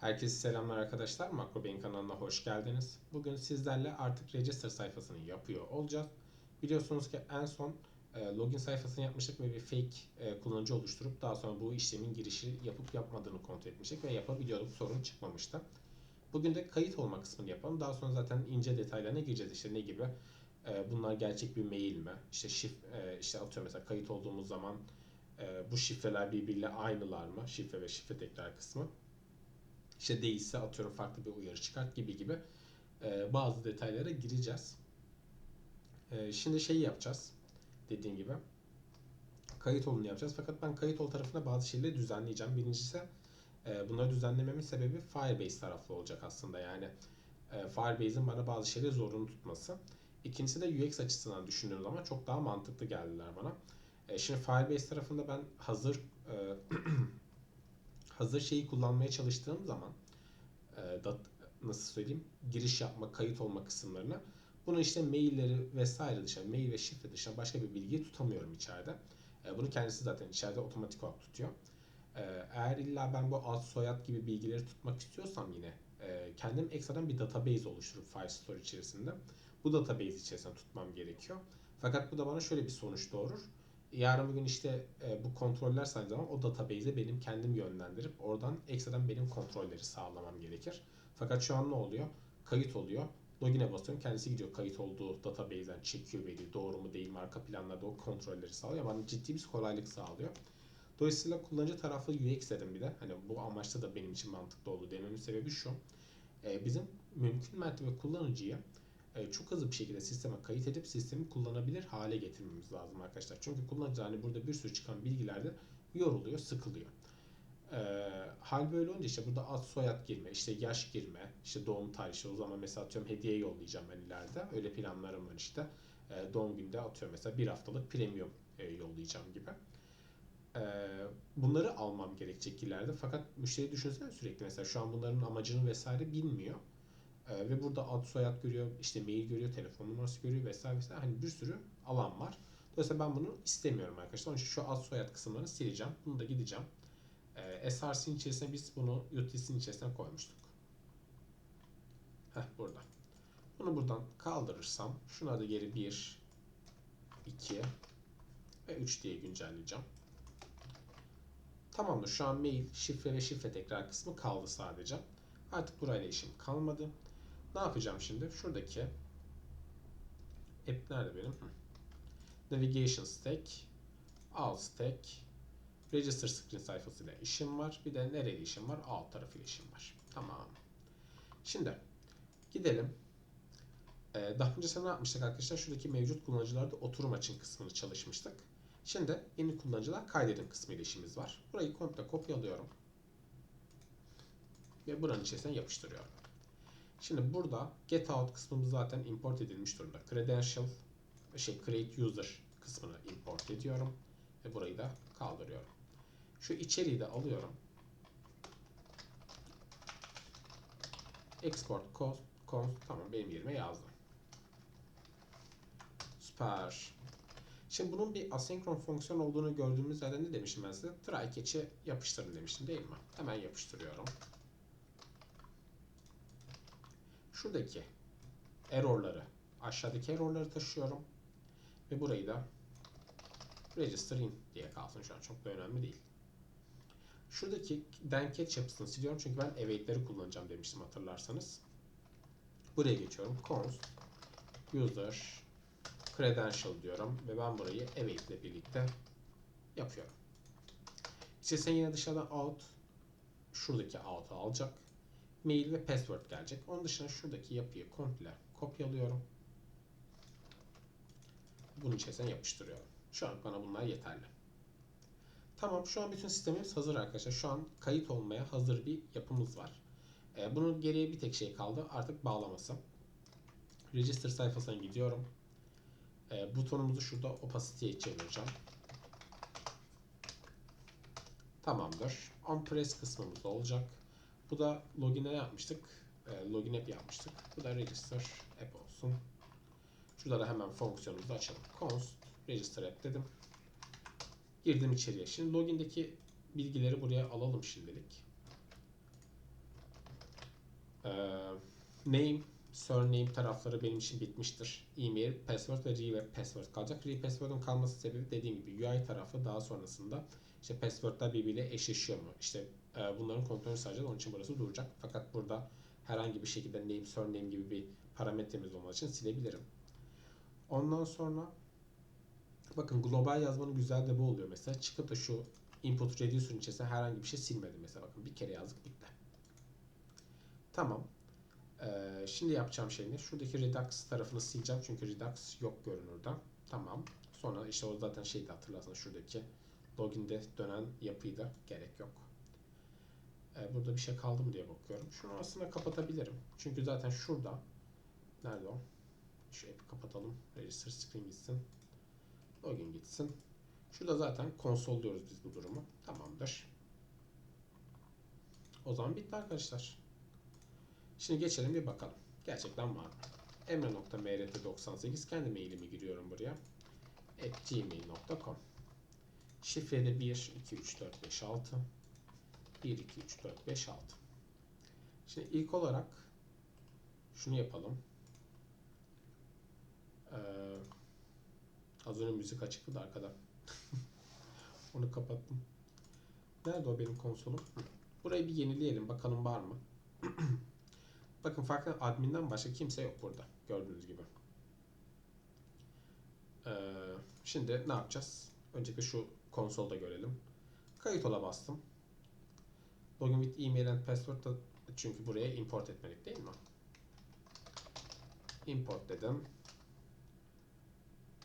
Herkese selamlar arkadaşlar. MacroBain kanalına hoş geldiniz. Bugün sizlerle artık register sayfasını yapıyor olacağız. Biliyorsunuz ki en son e, login sayfasını yapmıştık ve bir fake e, kullanıcı oluşturup daha sonra bu işlemin girişi yapıp yapmadığını kontrol etmiştik ve yapabiliyorduk. Sorun çıkmamıştı. Bugün de kayıt olma kısmını yapalım. Daha sonra zaten ince detaylarına gireceğiz. İşte ne gibi? E, bunlar gerçek bir mail mi? İşte şif, işte atıyorum mesela kayıt olduğumuz zaman bu şifreler birbiriyle aynılar mı? Şifre ve şifre tekrar kısmı. İşte değilse atıyorum farklı bir uyarı çıkart gibi gibi e, bazı detaylara gireceğiz. E, şimdi şeyi yapacağız. Dediğim gibi. Kayıt olunu yapacağız. Fakat ben kayıt ol tarafına bazı şeyleri düzenleyeceğim. Birincisi e, bunları düzenlememin sebebi Firebase taraflı olacak aslında. Yani e, Firebase'in bana bazı şeyleri zorunlu tutması. İkincisi de UX açısından düşündüğüm zaman çok daha mantıklı geldiler bana. E, şimdi Firebase tarafında ben hazır e, hazır şeyi kullanmaya çalıştığım zaman e, dat, nasıl söyleyeyim giriş yapma, kayıt olma kısımlarına bunu işte mailleri vesaire dışında mail ve şifre dışında başka bir bilgiyi tutamıyorum içeride. E, bunu kendisi zaten içeride otomatik olarak tutuyor. E, eğer illa ben bu ad soyad gibi bilgileri tutmak istiyorsam yine e, kendim ekstradan bir database oluşturup Firestore içerisinde bu database içerisinde tutmam gerekiyor. Fakat bu da bana şöyle bir sonuç doğurur yarın bugün işte e, bu kontroller saydığı zaman o database'e benim kendim yönlendirip oradan ekstradan benim kontrolleri sağlamam gerekir. Fakat şu an ne oluyor? Kayıt oluyor. Login'e basıyorum. Kendisi gidiyor kayıt olduğu database'den çekiyor veriyi. Doğru mu değil mi arka planlarda o kontrolleri sağlıyor. Bana ciddi bir kolaylık sağlıyor. Dolayısıyla kullanıcı taraflı UX dedim bir de. Hani bu amaçta da benim için mantıklı oldu dememin sebebi şu. E, bizim mümkün mertebe kullanıcıyı e, çok hızlı bir şekilde sisteme kayıt edip sistemi kullanabilir hale getirmemiz lazım arkadaşlar. Çünkü kullanıcı hani burada bir sürü çıkan bilgilerde yoruluyor, sıkılıyor. E, hal böyle olunca işte burada ad soyad girme, işte yaş girme, işte doğum tarihi o zaman mesela atıyorum hediye yollayacağım ben ileride. Öyle planlarım var işte. E, doğum günde atıyorum mesela bir haftalık premium e, yollayacağım gibi. E, bunları almam gerekecek ileride. Fakat müşteri düşünsene sürekli mesela şu an bunların amacını vesaire bilmiyor. Ee, ve burada ad soyad görüyor, işte mail görüyor, telefon numarası görüyor vesaire vesaire. Hani bir sürü alan var. Dolayısıyla ben bunu istemiyorum arkadaşlar. Onun için şu ad soyad kısımlarını sileceğim. Bunu da gideceğim. Ee, SRC'nin içerisine biz bunu UTC'nin içerisine koymuştuk. Heh burada. Bunu buradan kaldırırsam şuna da geri 1, 2 ve 3 diye güncelleyeceğim. Tamamdır. Şu an mail, şifre ve şifre tekrar kısmı kaldı sadece. Artık burayla işim kalmadı. Ne yapacağım şimdi? Şuradaki app nerede benim? Navigation stack, alt stack, register screen sayfasıyla işim var. Bir de nereye işim var? Alt tarafıyla işim var. Tamam. Şimdi gidelim. Ee, daha önce ne yapmıştık arkadaşlar? Şuradaki mevcut kullanıcılarda oturum açın kısmını çalışmıştık. Şimdi yeni kullanıcılar kaydedin kısmı ile işimiz var. Burayı komple kopyalıyorum. Ve buranın içerisine yapıştırıyorum. Şimdi burada get out kısmımız zaten import edilmiş durumda. Credential, şey create user kısmını import ediyorum. Ve burayı da kaldırıyorum. Şu içeriği de alıyorum. Export cost, const tamam benim yerime yazdım. Süper. Şimdi bunun bir asenkron fonksiyon olduğunu gördüğümüz yerde ne demiştim ben size? Try catch'i yapıştırın demiştim değil mi? Hemen yapıştırıyorum. Şuradaki errorları aşağıdaki errorları taşıyorum. Ve burayı da register in diye kalsın şu an çok da önemli değil. Şuradaki then yapısını siliyorum çünkü ben await'leri kullanacağım demiştim hatırlarsanız. Buraya geçiyorum. const user credential diyorum ve ben burayı await ile birlikte yapıyorum. İşte yine dışarıdan out şuradaki out'u alacak mail ve password gelecek. Onun dışında şuradaki yapıyı komple kopyalıyorum. Bunun içerisine yapıştırıyorum. Şu an bana bunlar yeterli. Tamam şu an bütün sistemimiz hazır arkadaşlar. Şu an kayıt olmaya hazır bir yapımız var. Ee, bunun geriye bir tek şey kaldı. Artık bağlaması. Register sayfasına gidiyorum. Ee, butonumuzu şurada opacity'ye çevireceğim. Tamamdır. On press kısmımız olacak. Bu da login'e yapmıştık. E, login app yapmıştık. Bu da register app olsun. Şurada da hemen fonksiyonumuzu açalım. const register app dedim. Girdim içeriye. Şimdi login'deki bilgileri buraya alalım şimdilik. name, surname tarafları benim için bitmiştir. E-mail, password ve re password kalacak. Re password'un kalması sebebi dediğim gibi UI tarafı daha sonrasında işte password'lar birbiriyle eşleşiyor mu? İşte bunların kontrolünü sağlayacağız. Onun için burası duracak. Fakat burada herhangi bir şekilde name, surname gibi bir parametremiz olmadığı için silebilirim. Ondan sonra bakın global yazmanın güzel de bu oluyor mesela. Çıkıp da şu input reducer'ın içerisinde herhangi bir şey silmedim mesela. Bakın bir kere yazdık bitti. Tamam. Ee, şimdi yapacağım şey ne? Şuradaki Redux tarafını sileceğim çünkü Redux yok görünürde. Tamam. Sonra işte o zaten şeydi hatırlarsanız şuradaki login'de dönen yapıyı da gerek yok. Ee, burada bir şey kaldı mı diye bakıyorum. Şunu aslında kapatabilirim. Çünkü zaten şurada nerede o? Şu app'i kapatalım. Register screen gitsin. Login gitsin. Şurada zaten konsolluyoruz biz bu durumu. Tamamdır. O zaman bitti arkadaşlar. Şimdi geçelim bir bakalım. Gerçekten var mı? emre.mrt98 kendi mailimi giriyorum buraya. at gmail.com Şifrede 1, 2, 3, 4, 5, 6 1, 2, 3, 4, 5, 6 Şimdi ilk olarak şunu yapalım. Ee, az önce müzik açıktı da arkada. Onu kapattım. Nerede o benim konsolum? Burayı bir yenileyelim. Bakalım var mı? Bakın farklı adminden başka kimse yok burada. Gördüğünüz gibi. Ee, şimdi ne yapacağız? Öncelikle şu konsolda görelim. Kayıt ola bastım. Login with email and password da çünkü buraya import etmedik değil mi? Import dedim.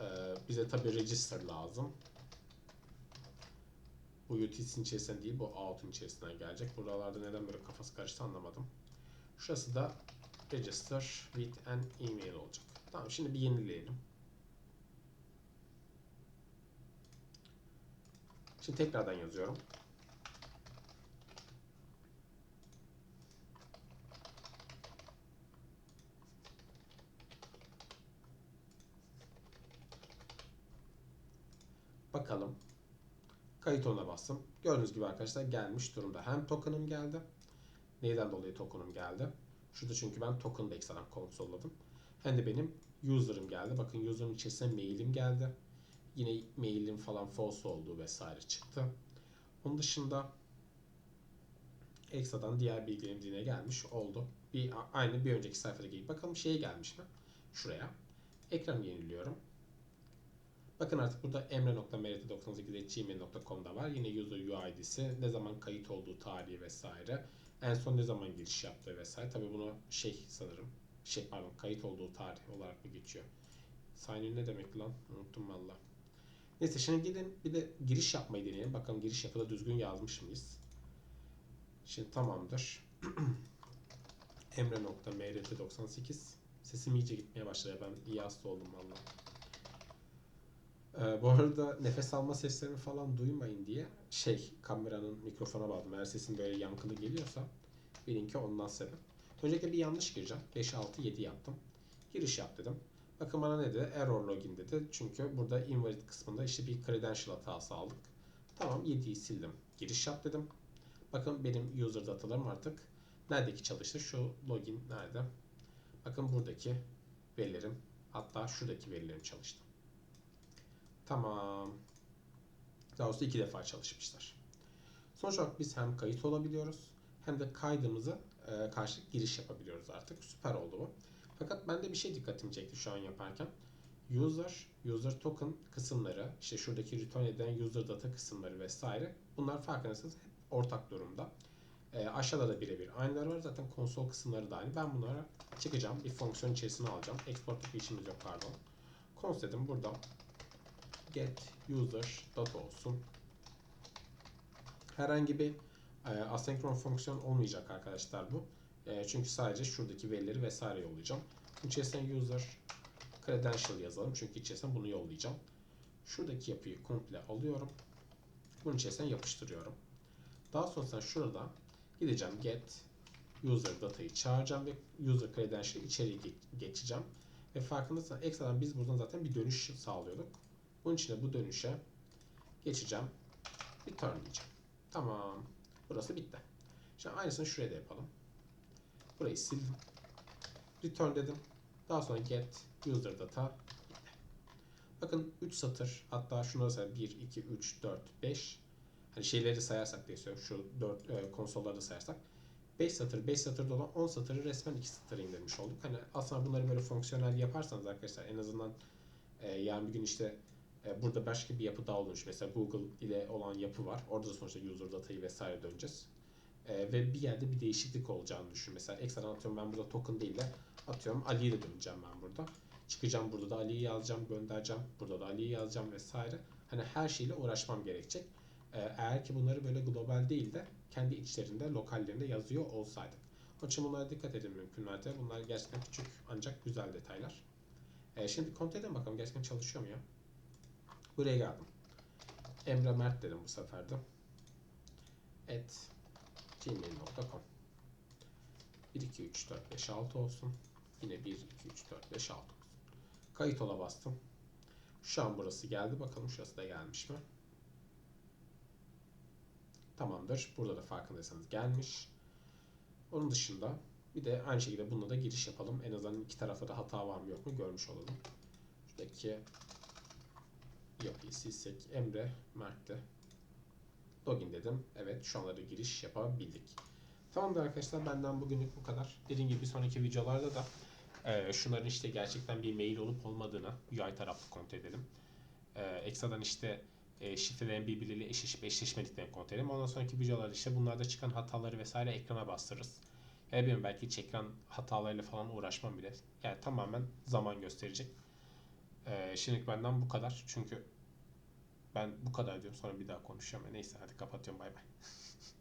Ee, bize tabi register lazım. Bu utility'nin içerisinden değil bu out'un içerisinden gelecek. Buralarda neden böyle kafası karıştı anlamadım. Şurası da register with an email olacak. Tamam şimdi bir yenileyelim. Şimdi tekrardan yazıyorum. Bakalım. Bastım. Gördüğünüz gibi arkadaşlar gelmiş durumda. Hem token'ım geldi. Neyden dolayı token'ım geldi? Şurada çünkü ben token'da ekstradan konsolladım. Hem de benim user'ım geldi. Bakın user'ın içerisine mail'im geldi. Yine mail'im falan false olduğu vesaire çıktı. Onun dışında ekstradan diğer bilgilerim yine gelmiş oldu. Bir aynı bir önceki sayfadaki gibi. Bakalım şeye gelmiş mi? Şuraya. Ekran yeniliyorum. Bakın artık burada emre.mrt98.gmail.com'da var. Yine user UID'si, ne zaman kayıt olduğu tarihi vesaire. En son ne zaman giriş yaptığı vesaire. Tabi bunu şey sanırım, şey pardon kayıt olduğu tarih olarak mı geçiyor? Sign in ne demek lan? Unuttum valla. Neyse şimdi gidin bir de giriş yapmayı deneyelim. Bakalım giriş yapıda düzgün yazmış mıyız? Şimdi tamamdır. Emre.mrt98 Sesim iyice gitmeye başladı. Ben iyi hasta oldum valla. Ee, bu arada nefes alma seslerini falan duymayın diye şey kameranın mikrofona bağladım. Eğer sesim böyle yankılı geliyorsa bilin ki ondan sebep. Öncelikle bir yanlış gireceğim. 5, 6, 7 yaptım. Giriş yap dedim. Bakın bana ne dedi? Error login dedi. Çünkü burada invalid kısmında işte bir credential hatası aldık. Tamam 7'yi sildim. Giriş yap dedim. Bakın benim user datalarım artık neredeki çalıştı? Şu login nerede? Bakın buradaki verilerim hatta şuradaki verilerim çalıştı. Tamam. Daha doğrusu iki defa çalışmışlar. Sonuç olarak biz hem kayıt olabiliyoruz hem de kaydımızı e, karşılık giriş yapabiliyoruz artık. Süper oldu bu. Fakat bende bir şey dikkatimi çekti şu an yaparken. User, user token kısımları, işte şuradaki return eden user data kısımları vesaire bunlar farkındaysanız hep ortak durumda. E, aşağıda da birebir aynılar var. Zaten konsol kısımları da aynı. Ben bunlara çıkacağım. Bir fonksiyon içerisine alacağım. Export bir işimiz yok pardon. Cons dedim. Burada get user data olsun. Herhangi bir e, asenkron fonksiyon olmayacak arkadaşlar bu. E, çünkü sadece şuradaki verileri vesaire yollayacağım. İçerisine user credential yazalım. Çünkü içerisine bunu yollayacağım. Şuradaki yapıyı komple alıyorum. Bunun içerisine yapıştırıyorum. Daha sonrasında şurada gideceğim get user datayı çağıracağım ve user credential içeri geçeceğim. Ve farkındaysanız ekstradan biz buradan zaten bir dönüş sağlıyorduk. Bunun için de bu dönüşe geçeceğim. Return diyeceğim. Tamam. Burası bitti. Şimdi aynısını şuraya da yapalım. Burayı sildim. Return dedim. Daha sonra get user data. Bakın 3 satır hatta şunları say 1, 2, 3, 4, 5 hani şeyleri sayarsak diye söylüyorum şu 4 e, konsolları da sayarsak 5 satır 5 satırda olan 10 satırı resmen 2 satıra indirmiş olduk. Hani aslında bunları böyle fonksiyonel yaparsanız arkadaşlar en azından e, yarın bir gün işte burada başka bir yapı daha olmuş. Mesela Google ile olan yapı var. Orada da sonuçta user datayı vesaire döneceğiz. E, ve bir yerde bir değişiklik olacağını düşün. Mesela ekstradan atıyorum ben burada token değil de atıyorum Ali'ye de döneceğim ben burada. Çıkacağım burada da Ali'yi yazacağım, göndereceğim. Burada da Ali'yi yazacağım vesaire. Hani her şeyle uğraşmam gerekecek. E, eğer ki bunları böyle global değil de kendi içlerinde, lokallerinde yazıyor olsaydık. Onun için bunlara dikkat edin mümkün. Bunlar gerçekten küçük ancak güzel detaylar. E, şimdi kontrol edelim bakalım gerçekten çalışıyor mu ya? Buraya geldim. Emre Mert dedim bu sefer de. Et gmail.com 1, 2, 3, 4, 5, 6 olsun. Yine 1, 2, 3, 4, 5, 6 olsun. Kayıt ola bastım. Şu an burası geldi. Bakalım şurası da gelmiş mi? Tamamdır. Burada da farkındaysanız gelmiş. Onun dışında bir de aynı şekilde bununla da giriş yapalım. En azından iki tarafta da hata var mı yok mu görmüş olalım. Şuradaki yapıyı silsek Emre Mert'te login dedim. Evet şu anda da giriş yapabildik. Tamamdır arkadaşlar benden bugünlük bu kadar. Dediğim gibi sonraki videolarda da e, şunların işte gerçekten bir mail olup olmadığını UI taraflı kontrol edelim. E, ekstradan işte e, şifrelerin birbirleriyle eşleşip eşleşmediklerini kontrol edelim. Ondan sonraki videolarda işte bunlarda çıkan hataları vesaire ekrana bastırırız. Ya bilmiyorum belki hiç ekran hatalarıyla falan uğraşmam bile. Yani tamamen zaman gösterecek. Ee, şimdilik benden bu kadar. Çünkü ben bu kadar diyorum sonra bir daha konuşacağım. Neyse hadi kapatıyorum bay bay.